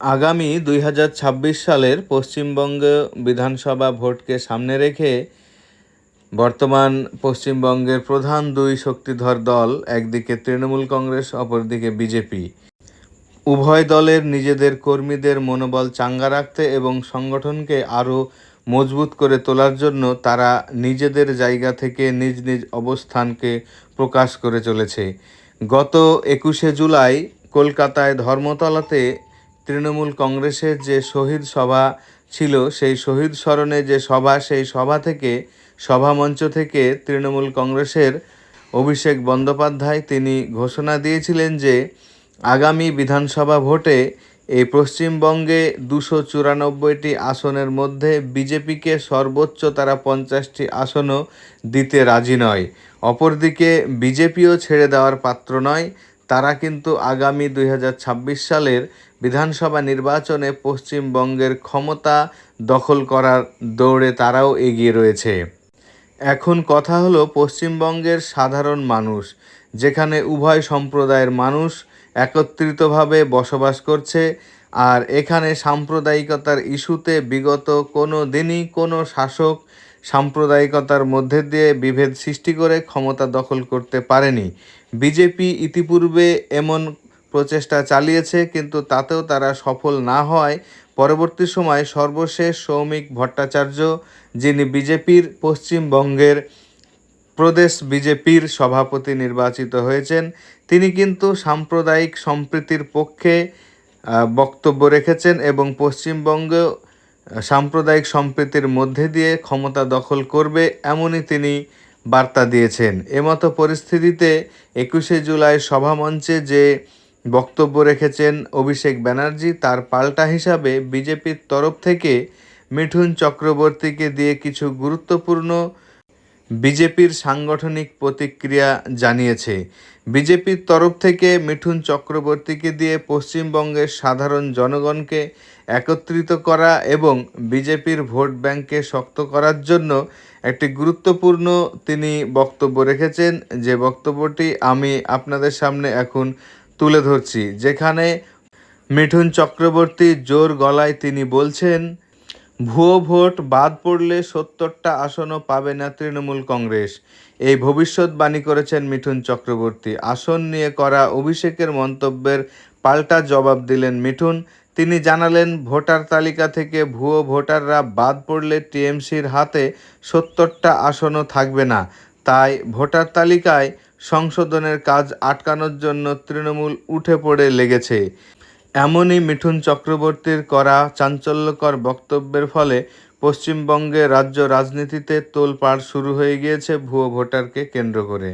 আগামী দুই হাজার ছাব্বিশ সালের পশ্চিমবঙ্গ বিধানসভা ভোটকে সামনে রেখে বর্তমান পশ্চিমবঙ্গের প্রধান দুই শক্তিধর দল, একদিকে তৃণমূল কংগ্রেস, অপরদিকে বিজেপি। উভয় দলের নিজেদের কর্মীদের মনোবল চাঙ্গা রাখতে এবং সংগঠনকে আরও মজবুত করে তোলার জন্য তারা নিজেদের জায়গা থেকে নিজ নিজ অবস্থানকে প্রকাশ করে চলেছে। গত একুশে জুলাই কলকাতায় ধর্মতলাতে তৃণমূল কংগ্রেসের যে শহীদ সভা ছিল, সেই শহীদ স্মরণে যে সভা, সেই সভা থেকে সভামঞ্চ থেকে তৃণমূল কংগ্রেসের অভিষেক বন্দ্যোপাধ্যায় তিনি ঘোষণা দিয়েছিলেন যে আগামী বিধানসভা ভোটে এই পশ্চিমবঙ্গে দুশো চুরানব্বইটি আসনের মধ্যে বিজেপিকে সর্বোচ্চ তারা পঞ্চাশটি আসনও দিতে রাজি নয়। অপরদিকে বিজেপিও ছেড়ে দেওয়ার পাত্র নয়। তারা কিন্তু আগামী দুই হাজার ছাব্বিশ সালের বিধানসভা নির্বাচনে পশ্চিমবঙ্গের ক্ষমতা দখল করার দৌড়ে তারাও এগিয়ে রয়েছে। এখন কথা হলো পশ্চিমবঙ্গের সাধারণ মানুষ, যেখানে উভয় সম্প্রদায়ের মানুষ একত্রিতভাবে বসবাস করছে আর এখানে সাম্প্রদায়িকতার ইস্যুতে বিগত কোনো দিনই কোনো শাসক সাম্প্রদায়িকতার মধ্যে দিয়ে বিভেদ সৃষ্টি করে ক্ষমতা দখল করতে পারেনি। বিজেপি ইতিপূর্বে এমন প্রচেষ্টা চালিয়েছে, কিন্তু তাতেও তারা সফল না হয় পরবর্তী সময় সর্বশেষ সৌমিক ভট্টাচার্য, যিনি বিজেপির পশ্চিমবঙ্গের প্রদেশ বিজেপির সভাপতি নির্বাচিত হয়েছেন, তিনি কিন্তু সাম্প্রদায়িক সম্প্রীতির পক্ষে বক্তব্য রেখেছেন এবং পশ্চিমবঙ্গ সাম্প্রদায়িক সম্প্রীতির মধ্যে দিয়ে ক্ষমতা দখল করবে এমনই তিনি বার্তা দিয়েছেন। এমতো পরিস্থিতিতে একুশে জুলাই সভামঞ্চে যে বক্তব্য রেখেছেন অভিষেক ব্যানার্জি, তার পাল্টা হিসাবে বিজেপির তরফ থেকে মিঠুন চক্রবর্তীকে দিয়ে কিছু গুরুত্বপূর্ণ বিজেপির সাংগঠনিক প্রতিক্রিয়া জানিয়েছে। বিজেপির তরফ থেকে মিঠুন চক্রবর্তীকে দিয়ে পশ্চিমবঙ্গের সাধারণ জনগণকে একত্রিত করা এবং বিজেপির ভোট ব্যাংককে শক্ত করার জন্য একটি গুরুত্বপূর্ণ তিনি বক্তব্য রেখেছেন। যে বক্তব্যটি আমি আপনাদের সামনে এখন তুলে ধরছি। যেখানে মিঠুন চক্রবর্তী জোর গলায় তিনি বলছেন ভুয়ো ভোট বাদ পড়লে সত্তরটা আসনও পাবে না তৃণমূল কংগ্রেস। এই ভবিষ্যৎবাণী করেছেন মিঠুন চক্রবর্তী। আসন নিয়ে করা অভিষেকের মন্তব্যের পাল্টা জবাব দিলেন মিঠুন। তিনি জানালেন, ভোটার তালিকা থেকে ভুয়ো ভোটাররা বাদ পড়লে টিএমসির হাতে সত্তরটা আসনও থাকবে না। তাই ভোটার তালিকায় সংশোধনের কাজ আটকানোর জন্য তৃণমূল উঠে পড়ে লেগেছে। এমনই মিঠুন চক্রবর্তীর করা চাঞ্চল্যকর বক্তব্যের ফলে পশ্চিমবঙ্গে রাজ্য রাজনীতিতে তোলপাড় শুরু হয়ে গিয়েছে ভুয়ো ভোটারকে কেন্দ্র করে।